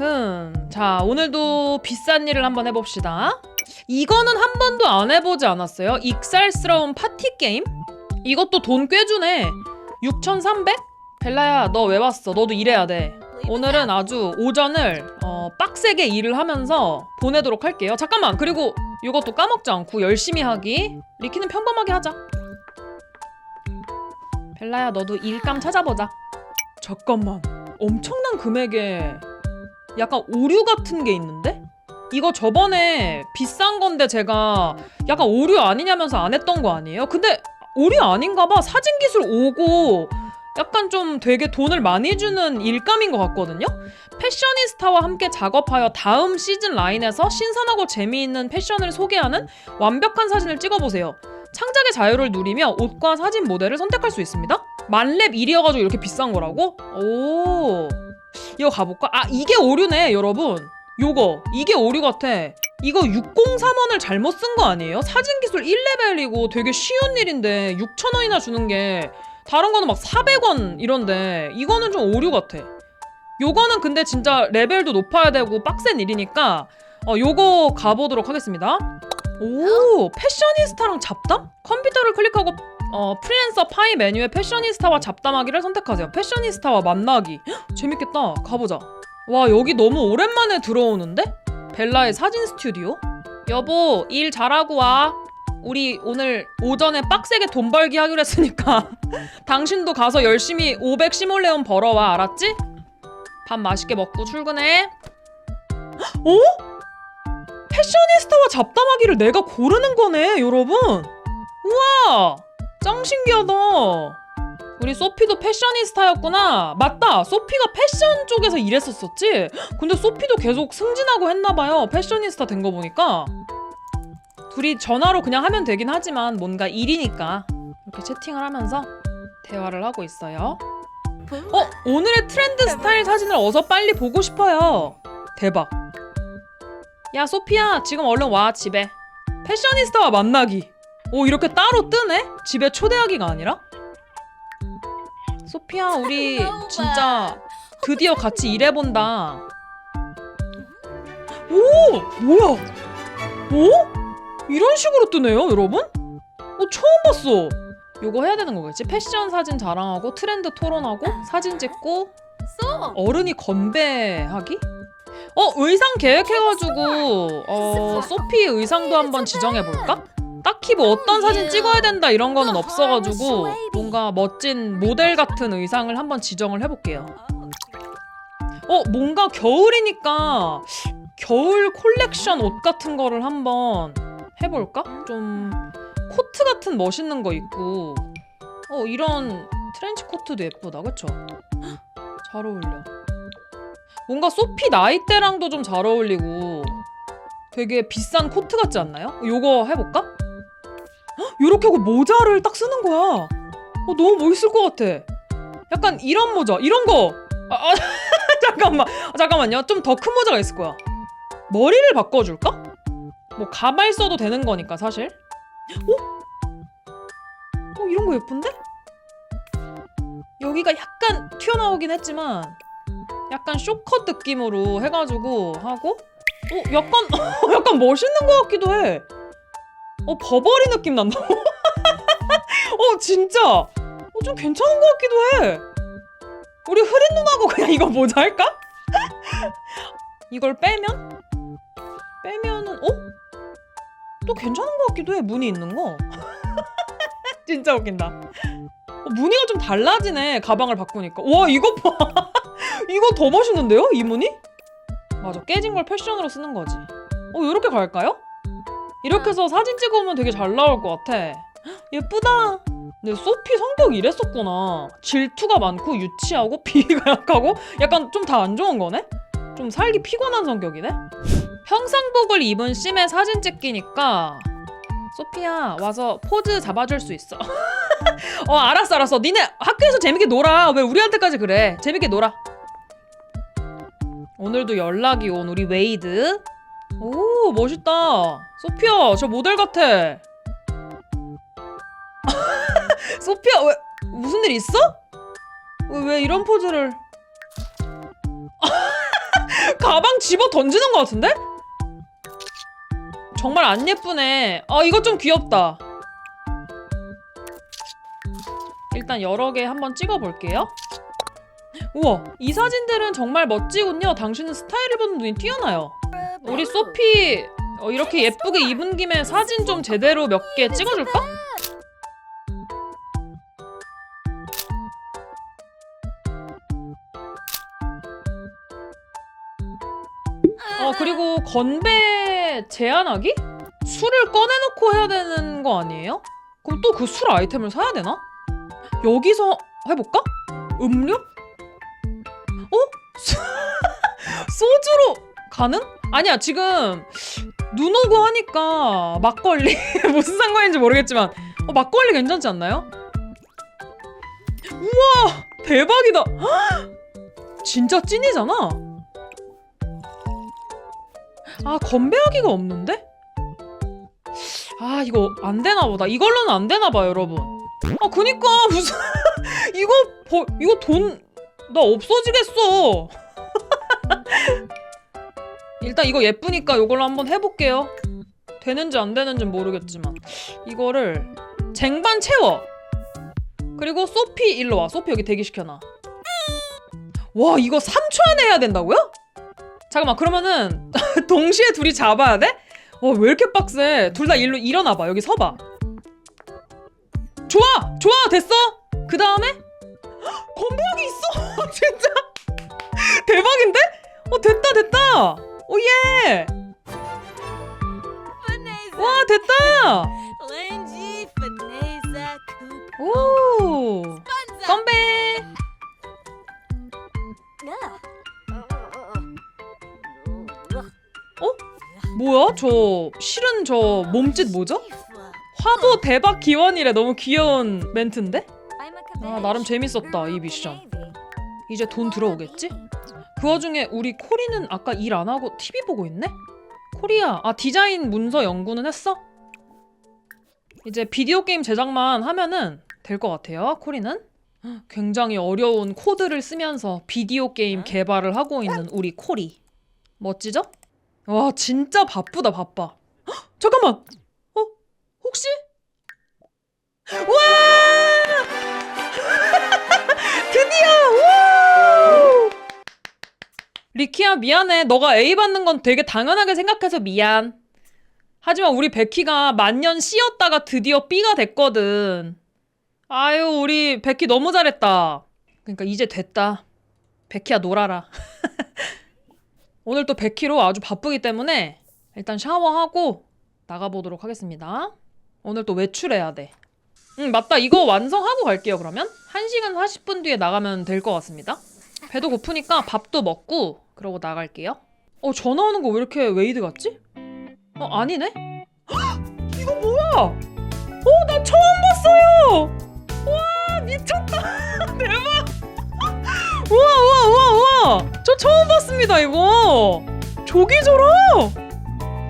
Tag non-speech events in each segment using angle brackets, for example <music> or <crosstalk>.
흠. 자, 오늘도 비싼 일을 한번 해봅시다. 이거는 한 번도 안 해보지 않았어요? 익살스러운 파티 게임? 이것도 돈 꽤 주네. 6,300? 벨라야, 너 왜 왔어? 너도 일해야 돼. 오늘은 아주 오전을 어, 빡세게 일을 하면서 보내도록 할게요. 잠깐만, 그리고 이것도 까먹지 않고 열심히 하기. 리키는 평범하게 하자. 벨라야, 너도 일감 찾아보자. 잠깐만, 엄청난 금액에 약간 오류 같은 게 있는데? 이거 저번에 비싼 건데 제가 약간 오류 아니냐면서 안 했던 거 아니에요? 근데 오류 아닌가 봐. 사진 기술 오고 약간 좀 되게 돈을 많이 주는 일감인 것 같거든요? 패셔니스타와 함께 작업하여 다음 시즌 라인에서 신선하고 재미있는 패션을 소개하는 완벽한 사진을 찍어보세요. 창작의 자유를 누리며 옷과 사진 모델을 선택할 수 있습니다. 만렙 1이어가지고 이렇게 비싼 거라고? 오, 이거 가볼까? 아, 이게 오류네, 여러분. 요거, 이게 오류 같아. 이거 603원을 잘못 쓴 거 아니에요? 사진 기술 1레벨이고 되게 쉬운 일인데 6,000원이나 주는 게 다른 거는 막 400원 이런데 이거는 좀 오류 같아. 요거는 근데 진짜 레벨도 높아야 되고 빡센 일이니까 어, 요거 가보도록 하겠습니다. 오, 패셔니스타랑 잡담? 컴퓨터를 클릭하고 어, 프리랜서 파이 메뉴에 패셔니스타와 잡담하기를 선택하세요. 패셔니스타와 만나기. 헉, 재밌겠다. 가보자. 와, 여기 너무 오랜만에 들어오는데? 벨라의 사진 스튜디오? 여보, 일 잘하고 와. 우리 오늘 오전에 빡세게 돈 벌기 하기로 했으니까 <laughs> 당신도 가서 열심히 500 시몰레온 벌어와 알았지? 밥 맛있게 먹고 출근해. 어? 패셔니스타와 잡담하기를 내가 고르는 거네, 여러분. 우와, 짱 신기하다. 우리 소피도 패셔니스타였구나. 맞다. 소피가 패션 쪽에서 일했었었지. 근데 소피도 계속 승진하고 했나봐요. 패셔니스타 된 거 보니까. 둘이 전화로 그냥 하면 되긴 하지만 뭔가 일이니까 이렇게 채팅을 하면서 대화를 하고 있어요. 어, 오늘의 트렌드 스타일 사진을 어서 빨리 보고 싶어요. 대박. 야, 소피야, 지금 얼른 와, 집에. 패셔니스타와 만나기. 오, 이렇게 따로 뜨네? 집에 초대하기가 아니라? 소피야, 우리 진짜 드디어 같이 일해본다. 오! 뭐야? 오? 이런 식으로 뜨네요, 여러분? 어, 처음 봤어. 요거 해야 되는 거겠지? 패션 사진 자랑하고 트렌드 토론하고 사진 찍고 어른이 건배하기? 어 의상 계획해가지고 어 소피 의상도 한번 지정해볼까? 딱히 뭐 어떤 사진 찍어야 된다 이런 거는 없어가지고 뭔가 멋진 모델 같은 의상을 한번 지정을 해볼게요. 어 뭔가 겨울이니까 겨울 콜렉션 옷 같은 거를 한번 해볼까? 좀 코트 같은 멋있는 거 입고 어 이런 트렌치 코트도 예쁘다 그쵸? 잘 어울려 뭔가 소피 나이대랑도 좀 잘 어울리고 되게 비싼 코트 같지 않나요? 요거 해볼까? 헉, 요렇게 하고 모자를 딱 쓰는 거야. 어 너무 멋있을 것 같아. 약간 이런 모자 이런 거. 아, 아, <laughs> 잠깐만. 아, 잠깐만요. 좀 더 큰 모자가 있을 거야. 머리를 바꿔줄까? 뭐 가발 써도 되는 거니까 사실. 어, 이런 거 예쁜데? 여기가 약간 튀어나오긴 했지만 약간 쇼컷 느낌으로 해가지고 하고. 어, 약간 <laughs> 약간 멋있는 것 같기도 해. 어, 버버리 느낌 난다. <laughs> 어, 진짜. 어, 좀 괜찮은 것 같기도 해. 우리 흐린 눈하고 그냥 이거 모자 할까? <laughs> 이걸 빼면? 빼면은 어? 또 괜찮은 것 같기도 해. 무늬 있는 거. <laughs> 진짜 웃긴다. 어, 무늬가 좀 달라지네. 가방을 바꾸니까. 와 이거 봐. 이거 더 멋있는데요? 이 무늬? 맞아. 깨진 걸 패션으로 쓰는 거지. 어 이렇게 갈까요? 이렇게 해서 사진 찍어오면 되게 잘 나올 것 같아. 헉, <gasps> 예쁘다. 근데 소피 성격이 이랬었구나. 질투가 많고 유치하고 <laughs> 비위가 약하고 약간 좀 다 안 좋은 거네? 좀 살기 피곤한 성격이네? <laughs> 평상복을 입은 심의 사진 찍기니까 소피야 와서 포즈 잡아줄 수 있어. <laughs> 어 알았어 알았어. 니네 학교에서 재밌게 놀아. 왜 우리한테까지 그래? 재밌게 놀아. 오늘도 연락이 온 우리 웨이드. 오 멋있다. 소피야 저 모델 같아. <laughs> 소피야 왜 무슨 일 있어? 왜, 왜 이런 포즈를? <laughs> 가방 집어 던지는 것 같은데? 정말 안 예쁘네. 아 이거 좀 귀엽다. 일단 여러 개 한번 찍어볼게요. 우와 이 사진들은 정말 멋지군요. 당신은 스타일을 보는 눈이 뛰어나요. 우리 소피 어, 이렇게 예쁘게 입은 김에 사진 좀 제대로 몇 개 찍어줄까? 어 그리고 건배 제한하기? 술을 꺼내놓고 해야 되는 거 아니에요? 그럼 또 그 술 아이템을 사야 되나? 여기서 해볼까? 음료? 어? 수- <laughs> 소주로 가능? 아니야 지금 눈 오고 하니까 막걸리 <laughs> 무슨 상관인지 모르겠지만 어, 막걸리 괜찮지 않나요? 우와 대박이다 헉! <gasps> 진짜 찐이잖아 아 건배하기가 없는데? 아 이거 안 되나 보다 이걸로는 안 되나 봐 여러분 아 그니까 무슨 <laughs> 이거 버, 이거 돈 나 없어지겠어 일단 이거 예쁘니까 이걸로 한번 해볼게요. 되는지 안 되는지 모르겠지만. 이거를 쟁반 채워. 그리고 소피 일로 와. 소피 여기 대기시켜놔. 와 이거 3초 안에 해야 된다고요? 잠깐만 그러면은 <laughs> 동시에 둘이 잡아야 돼? 어왜 이렇게 빡세? 둘 다 일로 일어나봐. 여기 서봐. 좋아! 좋아! 됐어? 그 다음에? <gasps> 건배하기 있어! <laughs> 진짜? <laughs> 대박인데? 어 됐다 됐다 오예. 와 됐다 오. 건배 뭐야 저 실은 저 몸짓 뭐죠? 화보 대박 기원이래 너무 귀여운 멘트인데? 아, 나름 재밌었다, 이 미션. 이제 돈 들어오겠지? 그 와중에 우리 코리는 아까 일 안 하고 TV 보고 있네? 코리야, 아 디자인 문서 연구는 했어? 이제 비디오 게임 제작만 하면은 될 것 같아요. 코리는 헉, 굉장히 어려운 코드를 쓰면서 비디오 게임 개발을 하고 있는 우리 코리 멋지죠? 와 진짜 바쁘다 바빠. 헉, <gasps> 잠깐만, 어 혹시? 와! <laughs> 드디어! 우! 리키야 미안해. 너가 A 받는 건 되게 당연하게 생각해서 미안. 하지만 우리 베키가 만년 C였다가 드디어 B가 됐거든. 아유 우리 베키 너무 잘했다. 그러니까 이제 됐다. 베키야 놀아라. <laughs> 오늘 또 베키로 아주 바쁘기 때문에 일단 샤워하고 나가보도록 하겠습니다. 오늘 또 외출해야 돼. 응 맞다 이거 완성하고 갈게요 그러면 1시간 40분 뒤에 나가면 될 것 같습니다 배도 고프니까 밥도 먹고 그러고 나갈게요 어 전화 오는 거 왜 이렇게 웨이드 같지? 어 아니네? 헉, <gasps> 이거 뭐야? 어 나 처음 봤어요 와 미쳤다 <laughs> 대박 <laughs> 우와 우와 저 처음 봤습니다 이거 조기조라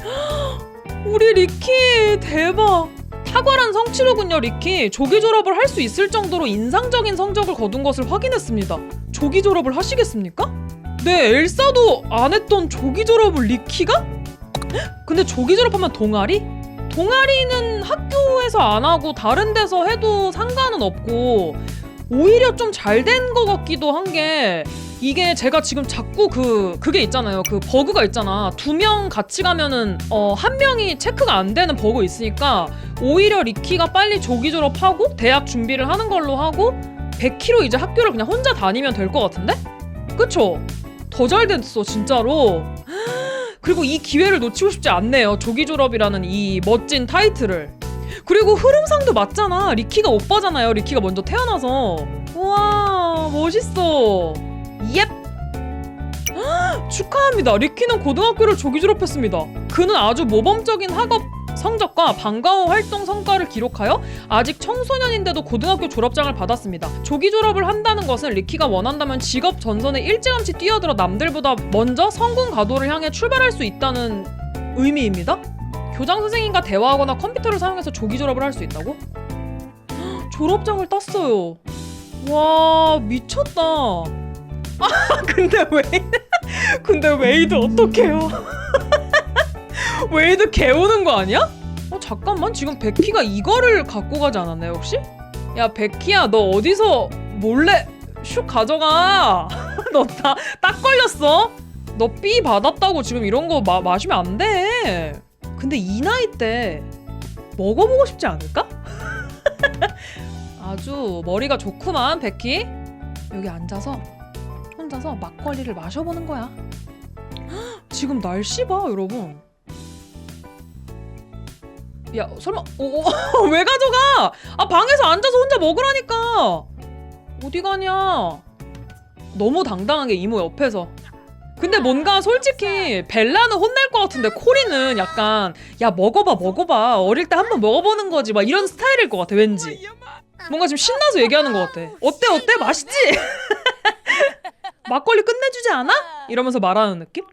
<gasps> 우리 리키 대박 탁월한 성취로군요, 리키. 조기 졸업을 할 수 있을 정도로 인상적인 성적을 거둔 것을 확인했습니다. 조기 졸업을 하시겠습니까? 네, 엘사도 안 했던 조기 졸업을 리키가? 헉, 근데 조기 졸업하면 동아리? 동아리는 학교에서 안 하고 다른 데서 해도 상관은 없고 오히려 좀 잘 된 것 같기도 한 게 이게 제가 지금 자꾸 그 그게 있잖아요. 그 버그가 있잖아. 두 명 같이 가면은 어 한 명이 체크가 안 되는 버그 있으니까 오히려 리키가 빨리 조기 졸업하고 대학 준비를 하는 걸로 하고 100km 이제 학교를 그냥 혼자 다니면 될 것 같은데? 그쵸? 더 잘 됐어 진짜로 <gasps> 그리고 이 기회를 놓치고 싶지 않네요 조기 졸업이라는 이 멋진 타이틀을 그리고 흐름상도 맞잖아 리키가 오빠잖아요 리키가 먼저 태어나서 우와 멋있어 옙 <gasps> 축하합니다. 리키는 고등학교를 조기 졸업했습니다. 그는 아주 모범적인 학업 성적과 방과 후 활동 성과를 기록하여 아직 청소년인데도 고등학교 졸업장을 받았습니다. 조기 졸업을 한다는 것은 리키가 원한다면 직업 전선에 일찌감치 뛰어들어 남들보다 먼저 성공 가도를 향해 출발할 수 있다는 의미입니다. 교장 선생님과 대화하거나 컴퓨터를 사용해서 조기 졸업을 할 수 있다고? 헉, <gasps> 졸업장을 땄어요. 와 미쳤다. <laughs> 아 근데 왜 <laughs> 근데 웨이드 어떡해요? <laughs> 웨이드 개우는 거 아니야? 어 잠깐만 지금 베키가 이거를 갖고 가지 않았나요 혹시? 야 베키야 너 어디서 몰래 슉 가져가 <laughs> 너다딱 걸렸어? 너삐 받았다고 지금 이런 거 마, 마시면 안 돼. 근데 이 나이 때 먹어보고 싶지 않을까? <laughs> 아주 머리가 좋구만 베키. 여기 앉아서 혼자서 막걸리를 마셔보는 거야. 헉, <gasps> 지금 날씨 봐 여러분. 야 설마 오, 오, <laughs> 왜 가져가? 아 방에서 앉아서 혼자 먹으라니까. 어디 가냐? 너무 당당하게 이모 옆에서. 근데 뭔가 솔직히 벨라는 혼낼 것 같은데 코리는 약간 야 먹어봐 먹어봐. 어릴 때 한번 먹어보는 거지. 막 이런 스타일일 것 같아 왠지. 뭔가 지금 신나서 얘기하는 것 같아. 어때 어때? 맛있지? <laughs> 막걸리 끝내주지 않아? 이러면서 말하는 느낌?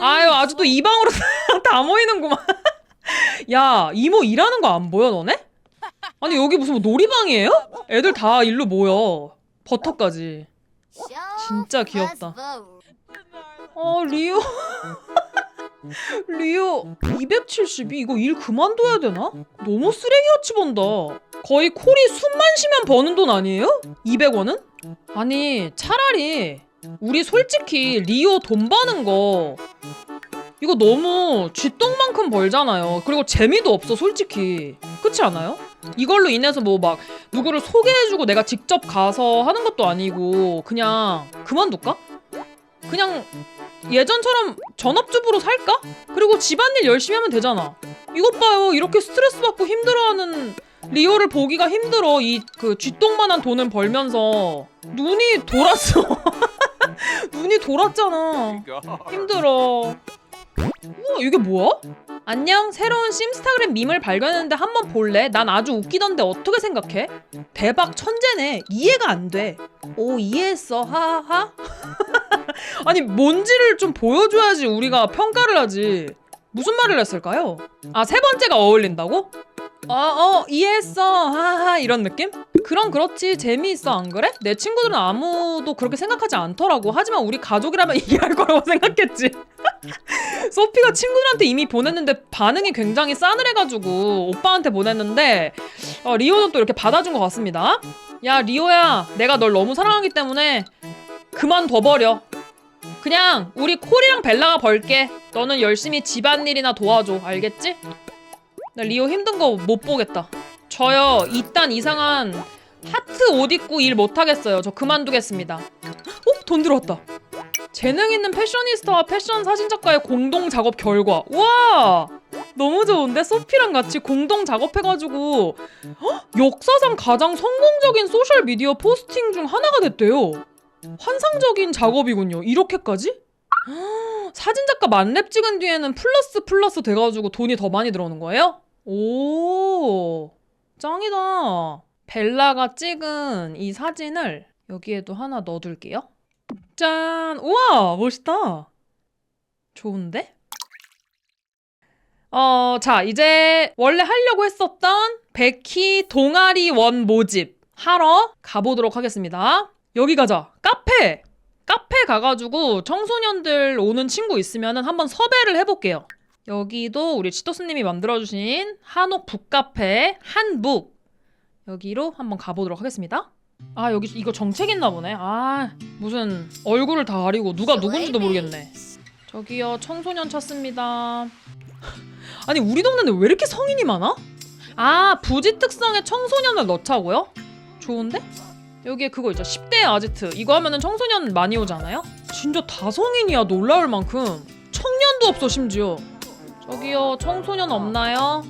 아유 아주 또이 방으로 <laughs> 다 모이는구만 야 이모 일하는 거 안 보여 너네 아니 여기 무슨 뭐 놀이방이에요 애들 다 일로 모여 버터까지 진짜 귀엽다. 어 리오 <laughs> 리오 272 이거 일 그만둬야 되나? 너무 쓰레기같이 번다 거의 콜이 숨만 쉬면 버는 돈 아니에요? 200원은? 아니 차라리 우리 솔직히 리오 돈 버는 거 이거 너무 쥐똥만큼 벌잖아요 그리고 재미도 없어 솔직히 그렇지 않아요? 이걸로 인해서 뭐 막 누구를 소개해주고 내가 직접 가서 하는 것도 아니고 그냥 그만둘까? 그냥 예전처럼 전업주부로 살까? 그리고 집안일 열심히 하면 되잖아. 이것 봐요. 이렇게 스트레스 받고 힘들어하는 리오를 보기가 힘들어. 이 그 쥐똥만한 돈을 벌면서 눈이 돌았어. <laughs> 눈이 돌았잖아. 힘들어. 우와 이게 뭐야? 안녕 새로운 심스타그램 밈을 발견했는데 한번 볼래? 난 아주 웃기던데 어떻게 생각해? 대박 천재네 이해가 안돼오 이해했어 하하하 <laughs> 아니 뭔지를 좀 보여줘야지 우리가 평가를 하지 무슨 말을 했을까요? 아 세 번째가 어울린다고? 어어 이해했어 하하 이런 느낌? 그럼 그렇지 재미있어 안 그래? 내 친구들은 아무도 그렇게 생각하지 않더라고 하지만 우리 가족이라면 <laughs> 이해할 거라고 생각했지 <laughs> 소피가 친구들한테 이미 보냈는데 반응이 굉장히 싸늘해가지고 오빠한테 보냈는데 어, 리오는 또 이렇게 받아준 것 같습니다. 야 리오야, 내가 널 너무 사랑하기 때문에 그만둬버려. 그냥 우리 콜이랑 벨라가 벌게. 너는 열심히 집안일이나 도와줘. 알겠지? 나 리오 힘든 거 못 보겠다. 저요 이딴 이상한 하트 옷 입고 일 못하겠어요. 저 그만두겠습니다. 어? 돈 들어왔다. 재능 있는 패셔니스타와 패션 사진작가의 공동 작업 결과. 와! 너무 좋은데? 소피랑 같이 공동 작업해가지고 헉! 역사상 가장 성공적인 소셜 미디어 포스팅 중 하나가 됐대요. 환상적인 작업이군요. 이렇게까지? 헉, 사진작가 만렙 찍은 뒤에는 플러스 플러스 돼가지고 돈이 더 많이 들어오는 거예요? 오, 짱이다. 벨라가 찍은 이 사진을 여기에도 하나 넣어둘게요. 짠! 우와! 멋있다! 좋은데? 어, 자, 이제 원래 하려고 했었던 베키 동아리 원 모집 하러 가보도록 하겠습니다. 여기 가자. 카페! 카페 가가지고 청소년들 오는 친구 있으면 한번 섭외를 해볼게요. 여기도 우리 치토스님이 만들어주신 한옥 북카페 한북 여기로 한번 가보도록 하겠습니다. 아 여기 이거 정책 있나 보네. 아 무슨 얼굴을 다 가리고 누가 누군지도 모르겠네. 저기요 청소년 찾습니다. <laughs> 아니 우리 동네는 왜 이렇게 성인이 많아? 아 부지 특성에 청소년을 넣자고요? 좋은데? 여기에 그거 있죠 10대 아지트 이거 하면은 청소년 많이 오잖아요? 진짜 다 성인이야 놀라울 만큼 청년도 없어 심지어 저기요 청소년 없나요?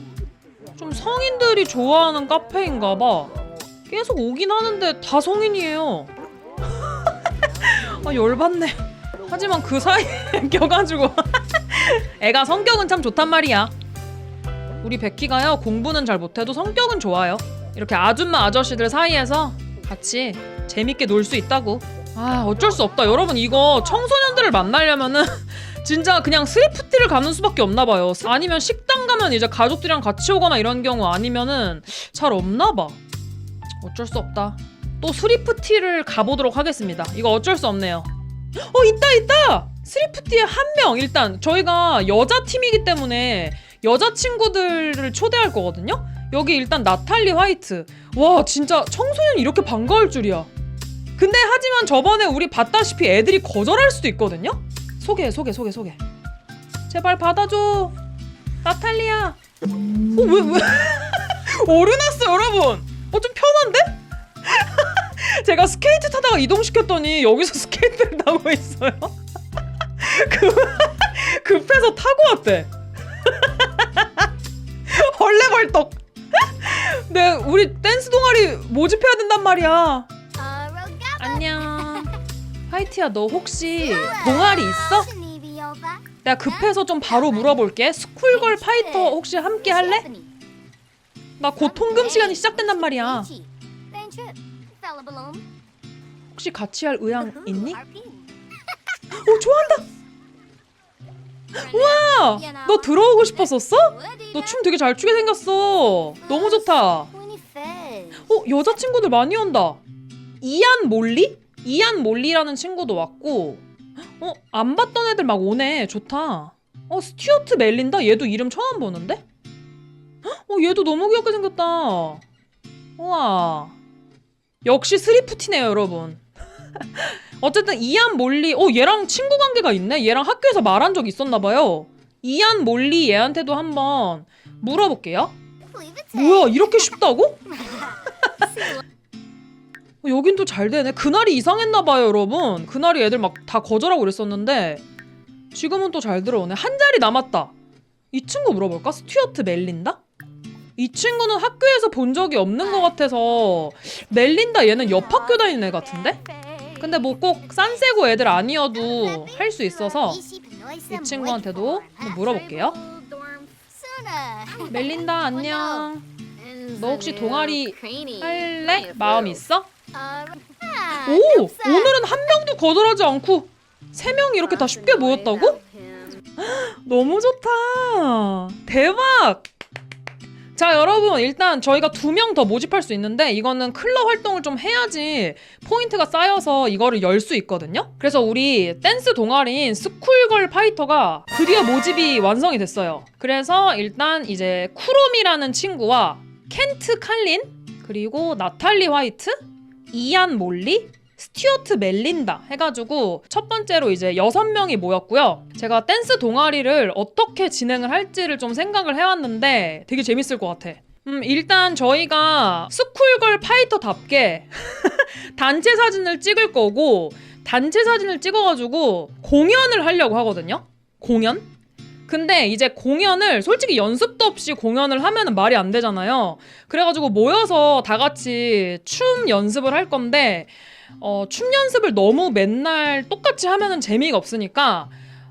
좀 성인들이 좋아하는 카페인가 봐 계속 오긴 하는데 다 성인이에요. <laughs> 아 열받네. 하지만 그 사이에 <laughs> 껴가지고 <laughs> 애가 성격은 참 좋단 말이야. 우리 베키가요 공부는 잘 못해도 성격은 좋아요. 이렇게 아줌마 아저씨들 사이에서 같이 재밌게 놀 수 있다고. 아 어쩔 수 없다. 여러분 이거 청소년들을 만나려면은 진짜 그냥 스리프티를 가는 수밖에 없나 봐요. 아니면 식당 가면 이제 가족들이랑 같이 오거나 이런 경우 아니면은 잘 없나 봐. 어쩔 수 없다. 또 스리프티를 가보도록 하겠습니다. 이거 어쩔 수 없네요. 어 있다 있다. 스리프티에 한 명 일단 저희가 여자 팀이기 때문에 여자 친구들을 초대할 거거든요. 여기 일단 나탈리 화이트. 와 진짜 청소년이 이렇게 반가울 줄이야. 근데 하지만 저번에 우리 봤다시피 애들이 거절할 수도 있거든요. 소개 소개 소개 소개. 제발 받아줘. 나탈리야. 어왜 왜? 오르났어 <laughs> 여러분. 어 좀 편한데? <laughs> 제가 스케이트 타다가 이동시켰더니 여기서 <laughs> 스케이트를 타고 있어요. 급, 급해서 타고 왔대. 헐레벌떡. 네, 우리 댄스 동아리 모집해야 된단 말이야. 안녕. 화이트야, 너 혹시 동아리 있어? 내가 급해서 좀 바로 물어볼게. 스쿨걸 파이터 혹시 함께 할래? 나 곧 통금 시간이 시작된단 말이야. 혹시 같이 할 의향 있니? 오, 좋아한다. 와, 너 들어오고 싶었었어? 너 춤 되게 잘 추게 생겼어. 너무 좋다. 어, 여자친구들 많이 온다. 이안 몰리? 이안 몰리라는 친구도 왔고, 어, 안 봤던 애들 막 오네. 좋다. 어, 스튜어트 멜린다? 얘도 이름 처음 보는데? 헉, 어, 얘도 너무 귀엽게 생겼다. 우와. 역시 스리프티네요, 여러분. <laughs> 어쨌든 이안 몰리, 어, 얘랑 친구 관계가 있네? 얘랑 학교에서 말한 적 있었나 봐요. 이안 몰리 얘한테도 한번 물어볼게요. 뭐야, 이렇게 쉽다고? <laughs> <laughs> 어, 여긴 또 잘 되네. 그날이 이상했나 봐요, 여러분. 그날이 애들 막 다 거절하고 그랬었는데 지금은 또 잘 들어오네. 한 자리 남았다. 이 친구 물어볼까? 스튜어트 멜린다? 이 친구는 학교에서 본 적이 없는 것 같아서 멜린다 얘는 옆 학교 다니는 애 같은데? 근데 뭐 꼭 싼세고 애들 아니어도 할 수 있어서 이 친구한테도 한번 물어볼게요. 멜린다 안녕. 너 혹시 동아리 할래? 마음 있어? 오! 오늘은 한 명도 거절하지 않고 세 명이 이렇게 다 쉽게 모였다고? <gasps> 너무 좋다. 대박. 자, 여러분, 일단 저희가 두 명 더 모집할 수 있는데 이거는 클럽 활동을 좀 해야지 포인트가 쌓여서 이거를 열 수 있거든요. 그래서 우리 댄스 동아리인 스쿨걸 파이터가 드디어 모집이 완성이 됐어요. 그래서 일단 이제 쿠롬이라는 친구와 켄트 칼린 그리고 나탈리 화이트, 이안 몰리, 스튜어트 멜린다 해가지고 첫 번째로 이제 여섯 명이 모였고요. 제가 댄스 동아리를 어떻게 진행을 할지를 좀 생각을 해왔는데 되게 재밌을 것 같아. 음, 일단 저희가 스쿨걸 파이터답게 <laughs> 단체 사진을 찍을 거고 단체 사진을 찍어가지고 공연을 하려고 하거든요. 공연? 근데 이제 공연을 솔직히 연습도 없이 공연을 하면 말이 안 되잖아요. 그래가지고 모여서 다 같이 춤 연습을 할 건데 어, 춤 연습을 너무 맨날 똑같이 하면은 재미가 없으니까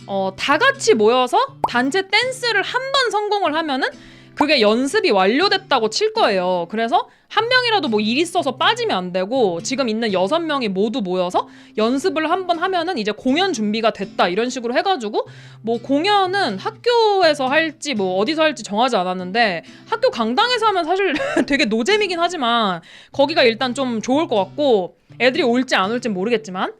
어, 다 같이 모여서 단체 댄스를 한 번 성공을 하면은 그게 연습이 완료됐다고 칠 거예요. 그래서 한 명이라도 뭐 일 있어서 빠지면 안 되고 지금 있는 여섯 명이 모두 모여서 연습을 한번 하면은 이제 공연 준비가 됐다 이런 식으로 해가지고 뭐 공연은 학교에서 할지 뭐 어디서 할지 정하지 않았는데 학교 강당에서 하면 사실 <laughs> 되게 노잼이긴 하지만 거기가 일단 좀 좋을 것 같고 애들이 올지 안 올지 모르겠지만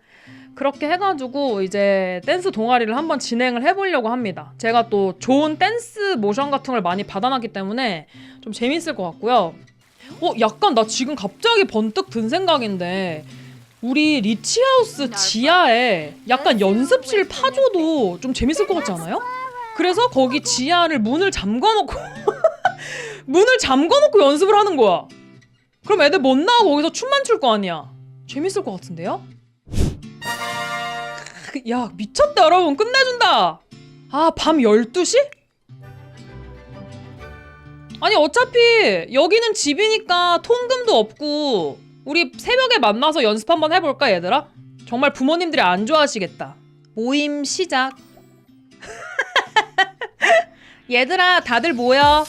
그렇게 해가지고 이제 댄스 동아리를 한번 진행을 해보려고 합니다. 제가 또 좋은 댄스 모션 같은 걸 많이 받아놨기 때문에 좀 재밌을 것 같고요. 어, 약간 나 지금 갑자기 번뜩 든 생각인데 우리 리치하우스 지하에 약간 연습실 파줘도 좀 재밌을 것 같지 않아요? 그래서 거기 지하를 문을 잠궈놓고 <laughs> 문을 잠궈놓고 연습을 하는 거야. 그럼 애들 못 나오고 거기서 춤만 출 거 아니야. 재밌을 것 같은데요? 야 미쳤다 여러분. 끝내준다. 아 밤 12시? 아니 어차피 여기는 집이니까 통금도 없고 우리 새벽에 만나서 연습 한번 해볼까 얘들아? 정말 부모님들이 안 좋아하시겠다. 모임 시작. <laughs> 얘들아 다들 모여.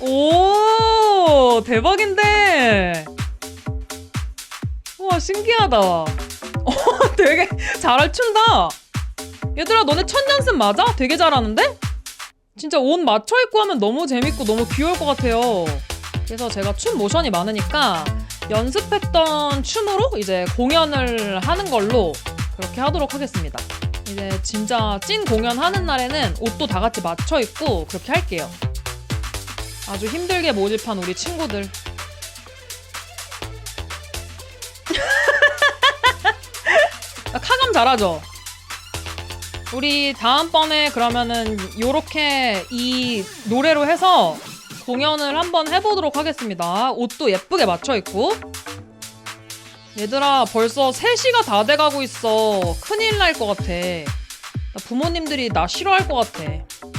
오 대박인데. 우와 신기하다. 어 <laughs> 되게 잘 춘다. 얘들아 너네 첫 연습 맞아? 되게 잘하는데? 진짜 옷 맞춰 입고 하면 너무 재밌고 너무 귀여울 것 같아요. 그래서 제가 춤 모션이 많으니까 연습했던 춤으로 이제 공연을 하는 걸로 그렇게 하도록 하겠습니다. 이제 진짜 찐 공연 하는 날에는 옷도 다 같이 맞춰 입고 그렇게 할게요. 아주 힘들게 모집한 우리 친구들. 카감 잘하죠? 우리 다음번에 그러면은 요렇게 이 노래로 해서 공연을 한번 해보도록 하겠습니다. 옷도 예쁘게 맞춰 입고. 얘들아, 벌써 3시가 다 돼가고 있어. 큰일 날 것 같아. 나 부모님들이 나 싫어할 것 같아.